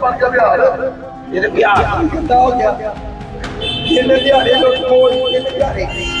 ਪੱਕਾ ਬਿਹਾਰ ਇਹ ਬਿਹਾਰ ਕਿੱਦਾਂ ਹੋ ਗਿਆ ਇਹਨੇ ਦਿਹਾੜੇ ਲੋਕੋ ਇਹਨੇ ਦਿਹਾੜੇ ਇਹਨੇ ਦਿਹਾੜੇ ਲੋਕੋ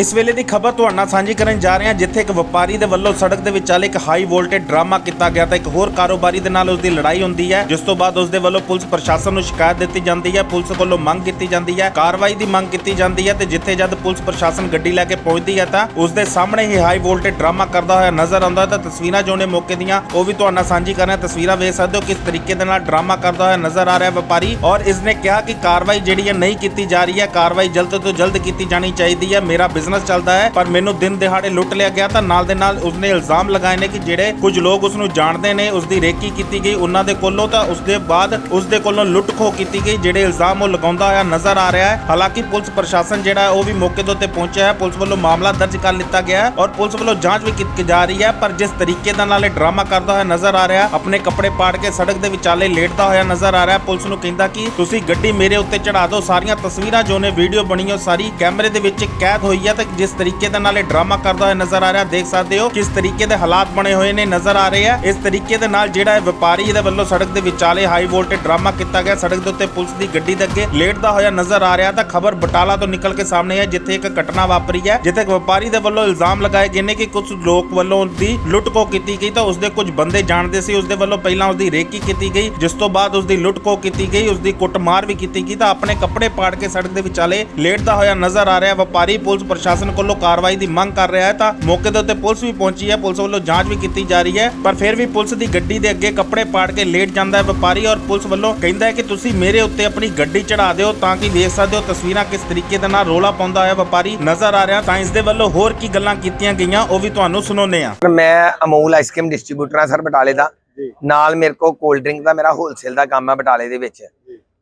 ਇਸ ਵੇਲੇ ਦੀ ਖਬਰ ਤੁਹਾਡੇ ਨਾਲ ਸਾਂਝੀ ਕਰਨ ਜਾ ਰਹੇ ਹਾਂ, ਜਿੱਥੇ ਇੱਕ ਵਪਾਰੀ ਦੇ ਵੱਲੋਂ ਸੜਕ ਦੇ ਵਿਚਾਲੇ ਇੱਕ ਹਾਈ ਵੋਲਟੇਜ ਡਰਾਮਾ ਕੀਤਾ ਗਿਆ ਤਾਂ ਇੱਕ ਹੋਰ ਕਾਰੋਬਾਰੀ ਦੇ ਨਾਲ ਉਸ ਦੀ ਲੜਾਈ ਹੁੰਦੀ ਹੈ, ਜਿਸ ਤੋਂ ਬਾਅਦ ਉਸ ਦੇ ਵੱਲੋਂ ਪੁਲਿਸ ਪ੍ਰਸ਼ਾਸਨ ਨੂੰ ਸ਼ਿਕਾਇਤ ਦਿੱਤੀ ਜਾਂਦੀ ਹੈ, ਪੁਲਿਸ ਵੱਲੋਂ ਮੰਗ ਕੀਤੀ ਜਾਂਦੀ ਹੈ, ਕਾਰਵਾਈ ਦੀ ਮੰਗ ਕੀਤੀ ਜਾਂਦੀ ਹੈ ਤੇ ਜਿੱਥੇ ਜਦ ਪੁਲਿਸ ਪ੍ਰਸ਼ਾਸਨ ਗੱਡੀ ਲੈ ਕੇ ਪਹੁੰਚਦੀ ਹੈ ਤਾਂ ਉਸ ਦੇ ਸਾਹਮਣੇ ਹੀ ਹਾਈ ਵੋਲਟੇਜ ਡਰਾਮਾ ਕਰਦਾ ਹੋਇਆ ਨਜ਼ਰ ਆਉਂਦਾ ਹੈ ਤਾਂ ਤਸਵੀਰਾਂ ਜੋ ਨੇ ਮੌਕੇ ਦੀਆਂ, ਉਹ ਵੀ ਤੁਹਾਡੇ ਨਾਲ ਸਾਂਝੀ ਕਰ ਰਹੇ ਤਸਵੀਰਾਂ ਵੇਖ ਸਕਦੇ ਹੋ ਕਿਸ ਤਰੀਕੇ ਦੇ ਨਾਲ ਡਰਾਮਾ ਕਰਦਾ ਹੋਇਆ ਨਜ਼ਰ ਆ ਰਿਹਾ ਵਪਾਰੀ ਔਰ ਇਸ ਨੇ ਕਿਹਾ ਕਿ ਕਾਰਵਾਈ ਜਿਹੜੀ ਹੈ ਨਹੀਂ ਕੀਤੀ ਜਾ ਰਹੀ ਹੈ, ਕਾਰਵਾਈ ਜਲਦ ਤੋਂ ਜਲਦ ਕੀਤੀ ਜਾਣੀ ਚਾਹੀਦੀ ਹੈ। ਮੇਰਾ ਬਿਜ਼ਨਸ ਚੱਲਦਾ ਹੈ, ਪਰ ਮੈਨੂੰ ਦਿਨ ਦਿਹਾੜੇ ਲੁੱਟ ਲਿਆ ਗਿਆ ਤਾਂ ਨਾਲ ਦੇ ਨਾਲ ਉਸਨੇ ਇਲਜ਼ਾਮ ਲਗਾਏ ਨੇ ਕਿ ਜਿਹੜੇ ਕੁਝ ਲੋਕ ਉਸ ਨੂੰ ਜਾਣਦੇ ਨੇ ਉਸ ਦੀ ਰੇਕੀ ਕੀਤੀ ਗਈ, ਉਹਨਾਂ ਦੇ ਕੋਲੋਂ ਤਾਂ ਉਸ ਦੇ ਬਾਅਦ ਉਸ ਦੇ ਕੋਲੋਂ ਲੁੱਟ ਖੋ ਕੀਤੀ ਗਈ, ਜਿਹੜੇ ਇਲਜ਼ਾਮ ਉਹ ਲਗਾਉਂਦਾ ਹੋਇਆ ਨਜ਼ਰ ਆ ਰਿਹਾ ਹੈ। ਹਾਲਾਂਕਿ ਪੁਲਿਸ ਪ੍ਰਸ਼ਾਸਨ ਜਿਹੜਾ ਉਹ ਵੀ ਮੌਕੇ ਦੇ ਉੱਤੇ ਪਹੁੰਚਿਆ ਹੈ। ਪੁਲਿਸ ਵੱਲੋਂ ਮਾਮਲਾ ਦਰਜ ਕਰ ਲਿੱਤਾ ਗਿਆ ਹੈ ਔਰ ਪੁਲਿਸ ਵੱਲੋਂ ਜਾਂਚ ਵੀ ਕੀਤੀ ਜਾ ਰਹੀ ਹੈ, ਪਰ ਜਿਸ ਤਰੀਕੇ ਦੇ ਨਾਲ ਇਹ ਡਰਾਮਾ ਕਰਦਾ ਹੋਇਆ ਨਜ਼ਰ ਆ ਰਿਹਾ ਆਪਣੇ ਕੱਪੜੇ ਪਾੜ ਕੇ ਸੜਕ ਦੇ ਵਿਚਾਲੇ ਲੇਟਦਾ ਹੋਇਆ ਨਜ਼ਰ ਆ ਰਿਹਾ ਪੁਲਿਸ ਨੂੰ ਕਹਿੰਦਾ ਕਿ ਤੁਸੀਂ ਗੱਡੀ ਮੇਰੇ ਉੱਤੇ ਚੜਾ ਦਿਓ, ਸਾਰੀਆਂ ਤਸਵੀਰਾਂ ਜੋ ਨੇ, ਵੀਡੀਓ ਬਣੀ ਉਹ ਸਾਰੀ ਕੈਮਰੇ ਦੇ ਵਿੱਚ ਕੈਦ ਹੋਈ ਹੈ ਤੇ ਜਿਸ ਤਰੀਕੇ ਦੇ ਨਾਲ ਇਹ ਡਰਾਮਾ ਕਰਦਾ ਹੋਇਆ ਨਜ਼ਰ ਆ ਰਿਹਾ, ਦੇਖ ਸਕਦੇ ਹੋ ਕਿਸ ਤਰੀਕੇ ਦੇ ਹਾਲਾਤ ਬਣੇ ਹੋਏ ਨੇ, ਨਜ਼ਰ ਆ ਰਹੇ ਆ। ਇਸ ਤਰੀਕੇ ਦੇ ਨਾਲ ਜਿਹੜਾ ਇਹ ਵਪਾਰੀ ਇਹਦੇ ਵੱਲੋਂ ਸੜਕ ਦੇ ਵਿਚਾਲੇ ਹਾਈ ਵੋਲਟੇਜ ਡਰਾਮਾ ਕੀਤਾ ਗਿਆ, ਸੜਕ ਦੇ ਉੱਤੇ ਪੁਲਿਸ ਦੀ ਗੱਡੀ ਦੇ ਅੱਗੇ ਲੇਟਦਾ ਹੋਇਆ ਨਜ਼ਰ ਆ ਰਿਹਾ ਤਾਂ ਖਬਰ ਬਟਾਲਾ ਤੋਂ ਨਿਕਲ ਕੇ ਸਾਹਮਣੇ ਹੈ ਜਿੱਥੇ ਇੱਕ ਘਟਨਾ ਵਾਪਰੀ ਹੈ, ਜਿੱਥੇ ਇੱਕ ਵਪਾਰੀ ਦੇ ਵੱਲੋਂ ਇਲਜ਼ਾਮ ਲਗਾਏ ਗਏ ਨੇ ਕਿ ਕੁਝ ਲੋਕ ਵੱਲੋਂ ਉਸਦੀ ਲੁੱਟ ਕੀਤੀ ਗਈ ਤਾਂ ਉਸਦੇ ਕੁਝ ਬੰਦੇ ਜਾਣਦੇ ਸੀ, ਉਸਦੇ ਵੱਲੋਂ ਪਹਿਲਾਂ ਉਸਦੀ ਰੇਕੀ ਕੀਤੀ ਗਈ, ਜਿਸ ਤੋਂ ਬਾਅਦ ਉਸਦੀ ਲੁੱਟ ਕੀਤੀ ਗਈ, ਉਸਦੀ ਕੁੱਟਮਾਰ ਵੀ ਕੀਤੀ ਗਈ ਤਾਂ ਆਪਣੇ ਕੱਪੜੇ ਪਾੜ ਕੇ ਸੜਕ ਦੇ ਵਿਚਾਲੇ ਲੇਟਦਾ ਹੋਇਆ ਨਜ਼ਰ ਆ ਰਿਹਾ ਵਪਾਰੀ ਪੁਲਿਸ ਪ੍ਰਸ਼ਾਸਨ ਕੋਲੋਂ ਕਾਰਵਾਈ ਦੀ ਮੰਗ ਕਰ ਰਿਹਾ ਹੈ। ਤਾਂ ਮੌਕੇ ਦੇ ਉੱਤੇ ਪੁਲਿਸ ਵੀ ਪਹੁੰਚੀ ਹੈ। ਪੁਲਿਸ ਵੱਲੋਂ ਜਾਂਚ ਵੀ ਕੀਤੀ ਜਾ ਰਹੀ ਹੈ। ਪਰ ਫਿਰ ਵੀ ਪੁਲਿਸ ਦੀ ਗੱਡੀ ਦੇ ਅੱਗੇ ਕੱਪੜੇ ਪਾੜ ਕੇ ਲੇਟ ਜਾਂਦਾ ਹੈ ਵਪਾਰੀ ਔਰ ਪੁਲਿਸ ਵੱਲੋਂ ਕਹਿੰਦਾ ਹੈ ਕਿ ਤੁਸੀਂ ਮੇਰੇ ਉੱਤੇ ਆਪਣੀ ਗੱਡੀ ਚੜਾ ਦਿਓ ਤਾਂ ਕਿ ਵੇਖ ਸਕਦੇ ਹੋ ਤਸਵੀਰਾਂ ਕਿਸ ਤਰੀਕੇ ਦੇ ਨਾਲ ਰੋਲਾ ਪਾਉਂਦਾ ਹੋਇਆ ਵਪਾਰੀ ਨਜ਼ਰ ਆ ਰਿਹਾ। ਤਾਂ ਇਸ ਦੇ ਵੱਲੋਂ ਹੋਰ ਕੀ ਗੱਲਾਂ ਕੀਤੀਆਂ ਗਈਆਂ ਉਹ ਵੀ ਤੁਹਾਨੂੰ ਸੁਣਾਉਂਦੇ ਆ ਮੈਂ ਅਮੂਲ ਆਈਸਕ੍ਰੀਮ ਡਿਸਟ੍ਰੀਬਿਊਟਰ ਹਾਂ ਸਰ ਬਟਾਲੇ ਦਾ। ਨਾਲ ਮੇਰੇ ਕੋਲ ਕੋਲਡ ਡਰਿੰਕ ਦਾ ਮੇਰਾ ਹੋਲਸੇਲ ਦਾ ਕੰਮ ਹੈ ਬਟਾਲੇ ਦੇ ਵਿੱਚ।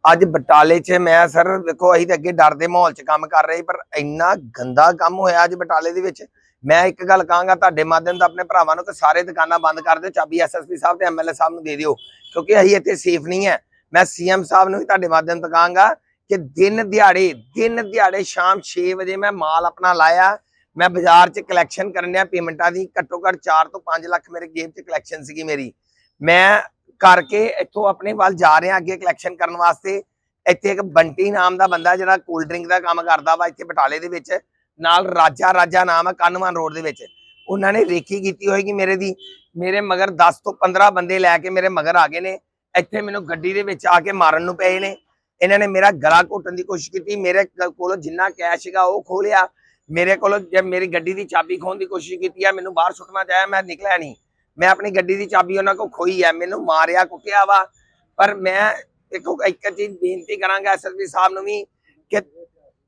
ਅੱਜ ਬਟਾਲੇ 'ਚ ਮੈਂ ਸਰ ਵੇਖੋ ਅਸੀਂ ਤਾਂ ਅੱਗੇ ਡਰ ਦੇ ਮਾਹੌਲ 'ਚ ਕੰਮ ਕਰ ਰਹੇ ਪਰ ਇੰਨਾ ਗੰਦਾ ਕੰਮ ਹੋਇਆ ਅੱਜ ਬਟਾਲੇ ਦੇ ਵਿੱਚ। ਮੈਂ ਇੱਕ ਗੱਲ ਕਹਾਂਗਾ ਤੁਹਾਡੇ ਮਾਧਿਅਮ ਤੋਂ ਆਪਣੇ ਭਰਾਵਾਂ ਨੂੰ ਕਿ ਸਾਰੇ ਦੁਕਾਨਾਂ ਬੰਦ ਕਰ ਦਿਓ, ਚਾਬੀ ਐਸਐਸਪੀ ਸਾਹਿਬ ਤੇ ਐਮਐਲਏ ਸਾਹਿਬ ਨੂੰ ਦੇ ਦਿਓ, ਕਿਉਂਕਿ ਅਸੀਂ ਇੱਥੇ ਸੇਫ ਨਹੀਂ ਹੈ। ਮੈਂ ਸੀਐਮ ਸਾਹਿਬ ਨੂੰ ਵੀ ਤੁਹਾਡੇ ਮਾਧਿਅਮ ਤੋਂ ਕਹਾਂਗਾ ਕਿ ਦਿਨ ਦਿਹਾੜੇ ਦਿਨ ਦਿਹਾੜੇ ਸ਼ਾਮ 6 ਵਜੇ ਮੈਂ ਮਾਲ ਆਪਣਾ ਲਾਇਆ, ਮੈਂ ਬਾਜ਼ਾਰ 'ਚ ਕਲੈਕਸ਼ਨ ਕਰਨ ਡਿਆ, ਪੇਮੈਂਟਾਂ ਦੀ ਘੱਟੋ ਘੱਟ 4 ਤੋਂ 5 ਲੱਖ ਮੇਰੇ ਜੇਬ 'ਚ ਕਲੈਕਸ਼ਨ ਸੀਗੀ ਮੇਰੀ। ਮੈਂ ਕਰਕੇ ਇੱਥੋਂ ਆਪਣੇ ਵੱਲ ਜਾ ਰਹੇ ਰਿਹਾ ਅੱਗੇ ਕਲੈਕਸ਼ਨ ਕਰਨ ਵਾਸਤੇ। ਇੱਥੇ ਇੱਕ ਬੰਟੀ ਨਾਮ ਦਾ ਬੰਦਾ ਜਿਹੜਾ ਕੋਲਡ ਡਰਿੰਕ ਦਾ ਕੰਮ ਕਰਦਾ ਵਾ ਇੱਥੇ ਬਟਾਲੇ ਦੇ ਵਿੱਚ, ਨਾਲ ਰਾਜਾ ਰਾਜਾ ਨਾਮ ਹੈ ਕਾਨੂੰਨ ਰੋਡ ਦੇ ਵਿੱਚ। ਉਹਨਾਂ ਨੇ ਰੇਖੀ ਕੀਤੀ ਹੋਏਗੀ ਮੇਰੇ ਦੀ, ਮੇਰੇ ਮਗਰ 10 ਤੋਂ 15 ਬੰਦੇ ਲੈ ਕੇ ਮੇਰੇ ਮਗਰ ਆ ਗਏ ਨੇ। ਇੱਥੇ ਮੈਨੂੰ ਗੱਡੀ ਦੇ ਵਿੱਚ ਆ ਕੇ ਮਾਰਨ ਨੂੰ ਪਏ ਨੇ। ਇਹਨਾਂ ਨੇ ਮੇਰਾ ਗਲਾ ਘੋਟਣ ਦੀ ਕੋਸ਼ਿਸ਼ ਕੀਤੀ। ਮੇਰੇ ਕ- ਕੋਲੋਂ ਜਿੰਨਾ ਕੈਸ਼ ਸੀਗਾ ਉਹ ਖੋਲਿਆ ਮੇਰੇ ਕੋਲੋਂ ਜੇ ਮੇਰੀ ਗੱਡੀ ਦੀ ਚਾਬੀ ਖੋਣ ਦੀ ਕੋਸ਼ਿਸ਼ ਕੀਤੀ ਹੈ ਮੈਨੂੰ ਬਾਹਰ ਸੁੱਟਣਾ ਚਾਹਿਆ, ਮੈਂ ਨਿਕਲਿਆ ਨਹੀਂ। ਮੈਂ ਆਪਣੀ ਗੱਡੀ ਦੀ ਚਾਬੀ ਉਹਨਾਂ ਕੋਲ ਖੋਈ ਹੈ, ਮੈਨੂੰ ਮਾਰਿਆ, ਕੁੱਟਿਆ ਵਾ। ਪਰ ਮੈਂ ਦੇਖੋ ਇੱਕ ਚੀਜ਼ ਬੇਨਤੀ ਕਰਾਂਗਾ ਐਸਐਸਪੀ ਸਾਹਿਬ ਨੂੰ ਵੀ ਕਿ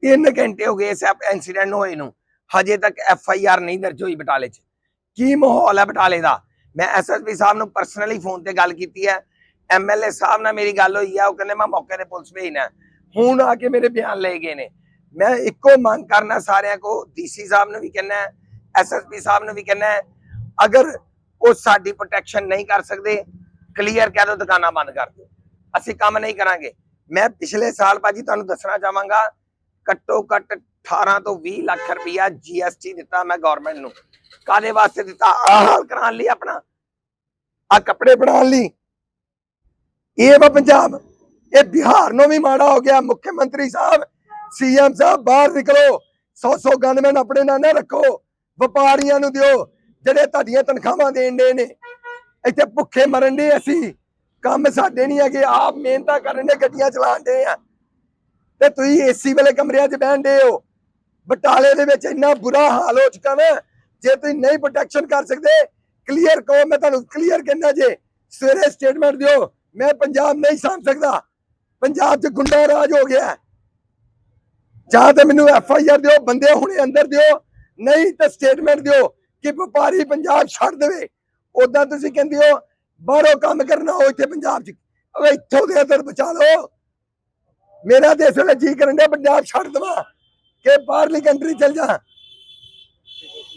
3 ਘੰਟੇ ਹੋ ਗਏ ਇਸ ਇਨਸੀਡੈਂਟ ਹੋਏ ਨੂੰ, ਹਜੇ ਤੱਕ ਐਫ ਆਈ ਆਰ ਨਹੀਂ ਦਰਜ ਹੋਈ ਬਟਾਲੇ 'ਚ। ਕੀ ਮਾਹੌਲ ਹੈ ਬਟਾਲੇ ਦਾ? ਮੈਂ ਐਸਐਸਪੀ ਸਾਹਿਬ ਨੂੰ ਪਰਸਨਲੀ ਫੋਨ ਤੇ ਗੱਲ ਕੀਤੀ ਹੈ। ਐਮਐਲਏ ਸਾਹਿਬ ਨਾਲ ਮੇਰੀ ਗੱਲ ਹੋਈ ਹੈ, ਉਹ ਕਹਿੰਦੇ, ਮੈਂ ਮੌਕੇ ਤੇ ਪੁਲਿਸ ਭੇਜਣਾ ਹੁਣ ਆ ਕੇ ਮੇਰੇ ਬਿਆਨ ਲਏ ਗਏ ਨੇ। ਮੈਂ ਇੱਕੋ ਮੰਗ ਕਰਨਾ ਸਾਰਿਆਂ ਕੋ ਡੀਸੀ ਸਾਹਿਬ ਨੂੰ ਵੀ ਕਹਿਣਾ ਹੈ ਐਸਐਸਪੀ ਸਾਹਿਬ ਨੂੰ ਵੀ ਕਹਿਣਾ ਅਗਰ ਉਹ ਸਾਡੀ ਪ੍ਰੋਟੈਕਸ਼ਨ ਨਹੀਂ ਕਰ ਸਕਦੇ। ਕਲੀਅਰ ਕਹਿ ਦੋ ਦੁਕਾਨਾਂ ਬੰਦ ਕਰ ਦਿਓ। ਅਸੀਂ ਕੰਮ ਨਹੀਂ ਕਰਾਂਗੇ। ਮੈਂ ਪਿਛਲੇ ਸਾਲ ਭਾਜੀ ਤੁਹਾਨੂੰ ਦੱਸਣਾ ਚਾਹਾਂਗਾ, ਘੱਟੋ ਘੱਟ 18 ਤੋਂ 20 ਲੱਖ ਰੁਪਇਆ ਜੀਐਸਟੀ ਦਿੱਤਾ ਮੈਂ ਗਵਰਨਮੈਂਟ ਨੂੰ। ਕਾਦੇ ਵਾਸਤੇ ਦਿੱਤਾ? ਆਹ ਹਾਲ ਕਰਾਉਣ ਲਈ ਆਪਣਾ। ਆ ਕੱਪੜੇ ਬਣਾਉਣ ਲਈ। ਇਹ ਵਾ ਪੰਜਾਬ। ਇਹ ਬਿਹਾਰ ਨੂੰ ਵੀ ਮਾੜਾ ਹੋ ਗਿਆ। ਮੁੱਖ ਮੰਤਰੀ ਸਾਹਿਬ ਸੀਐਮ ਸਾਹਿਬ ਬਾਹਰ ਨਿਕਲੋ। 100 100 ਗਨਮੈਨ ਆਪਣੇ ਨਾਲ ਨਾ ਰੱਖੋ। ਵਪਾਰੀਆਂ ਨੂੰ ਦਿਓ। ਜਿਹੜੇ ਤੁਹਾਡੀਆਂ ਤਨਖਾਹਾਂ ਦੇਣ ਦੇ ਨੇ, ਇੱਥੇ ਭੁੱਖੇ ਮਰਨ ਦੇ ਅਸੀਂ। ਕੰਮ ਸਾਡੇ ਨਹੀਂ ਹੈਗੇ, ਆਪ ਮਿਹਨਤਾਂ ਕਰਨ ਦੇ ਗੱਡੀਆਂ ਚਲਾਉਣ ਦੇ ਆ। ਤੇ ਤੁਸੀਂ ਏਸੀ ਵਾਲੇ ਕਮਰਿਆਂ 'ਚ ਬਹਿੰਦੇ ਹੋ। ਬਟਾਲੇ ਦੇ ਵਿੱਚ ਇੰਨਾ ਬੁਰਾ ਹਾਲ ਹੋ ਚੁੱਕਾ ਨਾ ਜੇ ਤੁਸੀਂ ਨਹੀਂ ਪ੍ਰੋਟੈਕਸ਼ਨ ਕਰ ਸਕਦੇ ਕਲੀਅਰ ਕਹੋ ਮੈਂ ਤੁਹਾਨੂੰ ਕਲੀਅਰ ਕਹਿੰਦਾ ਜੇ, ਸਵੇਰੇ ਸਟੇਟਮੈਂਟ ਦਿਓ, ਮੈਂ ਪੰਜਾਬ ਨਹੀਂ ਸਾਂਭ ਸਕਦਾ। ਪੰਜਾਬ 'ਚ ਗੁੰਡਾ ਰਾਜ ਹੋ ਗਿਆ। ਜਾਂ ਤਾਂ ਮੈਨੂੰ ਐਫ ਆਈ ਆਰ ਦਿਓ, ਬੰਦੇ ਹੁਣੇ ਅੰਦਰ ਦਿਓ, ਨਹੀਂ ਤਾਂ ਸਟੇਟਮੈਂਟ ਦਿਓ। ਕਿ ਵਪਾਰੀ ਪੰਜਾਬ ਛੱਡ ਦੇਵੇ। ਉਦਾਂ ਤੁਸੀਂ ਕਹਿੰਦੇ ਹੋ, ਬਾਹਰੋਂ ਕੰਮ ਕਰਨਾ ਹੋ ਇੱਥੇ ਪੰਜਾਬ 'ਚ। ਓਏ ਇੱਥੋਂ ਦੇ ਅੰਦਰ ਬਚਾ ਲਓ। ਮੇਰਾ ਤੇ ਇਸ ਵੇਲੇ ਜੀ ਕਰਨ ਡਿਆ, ਪੰਜਾਬ ਛੱਡ ਦਵਾ। ਕਿ ਬਾਹਰਲੀ ਕੰਟਰੀ ਚਲ ਜਾ।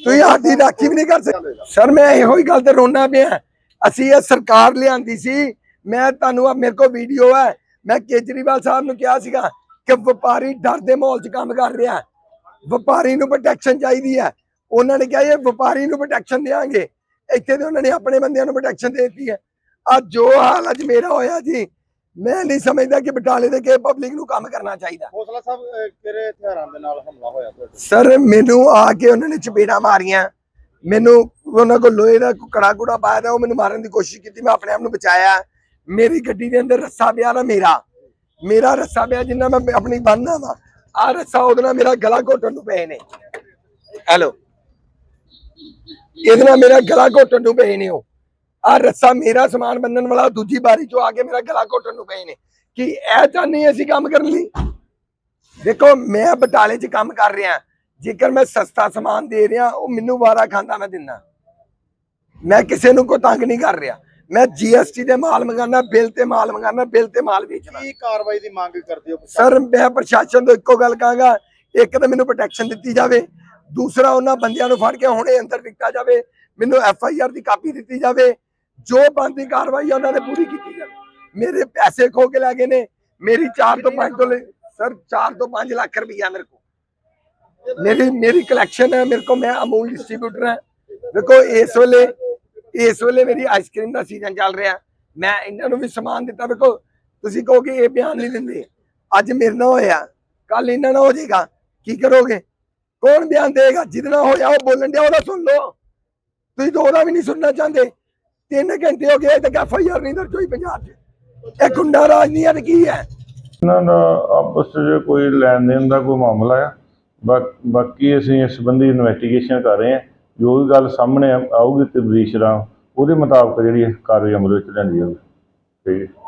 ਤੁਸੀਂ ਸਾਡੀ ਰਾਖੀ ਵੀ ਨਹੀਂ ਕਰ ਸਕਦੇ। ਸਰ, ਮੈਂ ਇਹੋ ਹੀ ਗੱਲ ਤੇ ਰੋਣਾ ਪਿਆ। ਅਸੀਂ ਇਹ ਸਰਕਾਰ ਲਿਆਂਦੀ ਸੀ। ਮੈਂ ਤੁਹਾਨੂੰ ਆ, ਮੇਰੇ ਕੋਲ ਵੀਡੀਓ ਹੈ ਮੈਂ ਕੇਜਰੀਵਾਲ ਸਾਹਿਬ ਨੂੰ ਕਿਹਾ ਸੀਗਾ ਕਿ ਵਪਾਰੀ ਡਰ ਦੇ ਮਾਹੌਲ 'ਚ ਕੰਮ ਕਰ ਰਿਹਾ। ਵਪਾਰੀ ਨੂੰ ਪ੍ਰੋਟੈਕਸ਼ਨ ਚਾਹੀਦੀ ਹੈ। ਉਹਨਾਂ ਨੇ ਕਿਹਾ ਇਹ ਵਪਾਰੀ ਨੂੰ ਪ੍ਰੋਟੈਕਸ਼ਨ ਦੇਾਂਗੇ ਇੱਥੇ ਤੇ ਉਹਨਾਂ ਨੇ ਆਪਣੇ ਬੰਦਿਆਂ ਨੂੰ ਪ੍ਰੋਟੈਕਸ਼ਨ ਦੇ ਦਿੱਤੀ ਹੈ। ਅੱਜ ਜੋ ਹਾਲ ਅੱਜ ਮੇਰਾ ਹੋਇਆ ਜੀ ਮੈਂ ਨਹੀਂ ਸਮਝਦਾ ਕਿ ਬਟਾਲੇ ਦੇ ਕੇ ਪਬਲਿਕ ਨੂੰ ਕੰਮ ਕਰਨਾ ਚਾਹੀਦਾ। ਹੌਸਲਾ ਸਾਹਿਬ ਕਿਹੜੇ ਹਥਿਆਰਾਂ ਦੇ ਨਾਲ ਹਮਲਾ ਹੋਇਆ ਤੁਹਾਡੇ ਸਰ ਮੈਨੂੰ ਆ ਕੇ ਉਹਨਾਂ ਨੇ ਚਪੇੜਾਂ ਮਾਰੀਆਂ। ਮੈਨੂੰ ਉਹਨਾਂ ਕੋਲ ਲੋਹੇ ਦਾ ਕੜਾ ਕੁੜਾ ਪਾਇਆ ਤਾਂ ਉਹ ਮੈਨੂੰ ਮਾਰਨ ਦੀ ਕੋਸ਼ਿਸ਼ ਕੀਤੀ। ਮੈਂ ਆਪਣੇ ਆਪ ਨੂੰ ਬਚਾਇਆ। ਮੇਰੀ ਗੱਡੀ ਦੇ ਅੰਦਰ ਰੱਸਾ ਪਿਆ ਨਾ ਮੇਰਾ। ਮੇਰਾ ਰੱਸਾ ਪਿਆ ਜਿੰਨਾ ਮੈਂ ਆਪਣੀ ਬੰਨ੍ਹਦਾ ਵਾ। ਆ ਰੱਸਾ ਉਹਦੇ ਨਾਲ ਮੇਰਾ ਗਲਾ ਘੋਟਣ ਨੂੰ ਪਏ ਨੇ। ਹੈਲੋ। ਇਹਦੇ ਨਾਲ ਮੇਰਾ ਗਲਾ ਘੋਟਣ ਨੂੰ ਪਏ ਨੇ ਉਹ। ਆ ਰੱਸਾ ਮੇਰਾ ਸਮਾਨ ਬੰਨਣ ਵਾਲਾ ਦੂਜੀ ਬਾਰੀ ਚੋਂ ਆ ਕੇ ਮੇਰਾ ਗਲਾ ਘੋਟਣ ਨੂੰ ਪਏ ਨੇ। ਕਿ ਇਹ ਤਾਂ ਨਹੀਂ ਅਸੀਂ ਕੰਮ ਕਰਨ ਲਈ? ਦੇਖੋ ਮੈਂ ਬਟਾਲੇ 'ਚ ਕੰਮ ਕਰ ਰਿਹਾ। ਜੇਕਰ ਮੈਂ ਸਸਤਾ ਸਮਾਨ ਦੇ ਰਿਹਾ ਉਹ ਮੈਨੂੰ ਵਾਰਾ ਖਾਂਦਾ ਮੈਂ ਦਿੰਦਾ। ਮੈਂ ਕਿਸੇ ਨੂੰ ਕੋਈ ਤੰਗ ਨਹੀਂ ਕਰ ਰਿਹਾ। ਮੈਂ ਜੀਐਸਟੀ ਦੇ ਮਾਲ ਮੰਗਾਨਾ ਬਿੱਲ ਤੇ ਮਾਲ ਮੰਗਾਨਾ ਬਿੱਲ ਤੇ ਮਾਲ ਵੇਚਣਾ। ਕੀ ਕਾਰਵਾਈ ਦੀ ਮੰਗ ਕਰਦੇ ਹੋ? ਸਰ ਮੈਂ ਪ੍ਰਸ਼ਾਸਨ ਤੋਂ ਇੱਕੋ ਗੱਲ ਕਹਾਂਗਾ ਇੱਕ ਤਾਂ ਮੈਨੂੰ ਪ੍ਰੋਟੈਕਸ਼ਨ ਦਿੱਤੀ ਜਾਵੇ ਦੂਸਰਾ ਉਹਨਾਂ ਬੰਦਿਆਂ ਨੂੰ ਫੜ ਕੇ ਹੁਣੇ ਅੰਦਰ ਦਿੱਤਾ ਜਾਵੇ, ਮੈਨੂੰ ਐਫ ਆਈ ਆਰ ਦੀ ਕਾਪੀ ਦਿੱਤੀ ਜਾਵੇ, ਜੋ ਬੰਦੀ ਕਾਰਵਾਈ ਉਹਨਾਂ ਨੇ ਪੂਰੀ ਕੀਤੀ ਜਾਵੇ। ਮੇਰੇ ਪੈਸੇ ਖੋ ਕੇ ਲੈ ਗਏ ਨੇ, ਮੇਰੀ 4 ਤੋਂ 5 ਤੋਂ ਸਰ 4 ਤੋਂ 5 ਲੱਖ ਰੁਪਈਆ ਮੇਰੇ ਕੋਲ। ਮੇਰੀ ਮੇਰੀ ਕਲੈਕਸ਼ਨ ਹੈ, ਮੇਰੇ ਕੋਲ ਮੈਂ ਅਮੂਲ ਡਿਸਟ੍ਰੀਬਿਊਟਰ ਹਾਂ। ਦੇਖੋ ਇਸ ਵੇਲੇ ਇਸ ਵੇਲੇ ਮੇਰੀ ਆਈਸਕ੍ਰੀਮ ਦਾ ਸੀਜ਼ਨ ਚੱਲ ਰਿਹਾ। ਮੈਂ ਇਹਨਾਂ ਨੂੰ ਵੀ ਸਮਾਨ ਦਿੱਤਾ ਦੇਖੋ ਤੁਸੀਂ ਕਹੋਗੇ ਇਹ ਬਿਆਨ ਨਹੀਂ ਦਿੰਦੇ। ਅੱਜ ਮੇਰੇ ਨਾਲ ਹੋਇਆ ਕੱਲ ਇਹਨਾਂ ਨਾਲ ਹੋ ਜਾਏਗਾ, ਕੀ ਕਰੋਗੇ? ਕੌਣ ਬਿਆਨ ਦੇਗਾ? ਜਿਹਦੇ ਹੋਇਆ, ਉਹ ਬੋਲਣ ਡਿਆ, ਉਹਦਾ ਸੁਣ ਲਓ। ਤੁਸੀਂ ਤਾਂ ਉਹਦਾ ਵੀ ਨਹੀਂ ਸੁਣਨਾ ਚਾਹੁੰਦੇ। ਤਿੰਨ ਘੰਟੇ ਹੋ ਗਏ ਤੇ ਐਫ ਆਈ ਆਰ ਨਹੀਂ ਦਰਜ ਹੋਈ ਪੰਜਾਬ 'ਚ। ਇਹ ਗੁੰਡਾ ਰਾਜ ਨਹੀਂ ਹੈ ਤੇ ਕੀ ਹੈ? ਇਹਨਾਂ ਦਾ ਆਪਸ 'ਚ ਕੋਈ ਲੈਣ ਦੇਣ ਦਾ ਕੋਈ ਮਾਮਲਾ ਆ ਬਾਕੀ ਅਸੀਂ ਇਸ ਸੰਬੰਧੀ ਇਨਵੈਸਟੀਗੇਸ਼ਨ ਕਰ ਰਹੇ ਹਾਂ। ਜੋ ਵੀ ਗੱਲ ਸਾਹਮਣੇ ਆਊਗੀ ਤੇ ਬਰੀਸ਼ ਰਾਮ, ਉਹਦੇ ਮੁਤਾਬਕ ਜਿਹੜੀ ਕਾਰਵਾਈ ਅਮਲ ਵਿੱਚ ਲਿਆਂਦੀ ਜਾਊਗੀ। ਠੀਕ ਹੈ।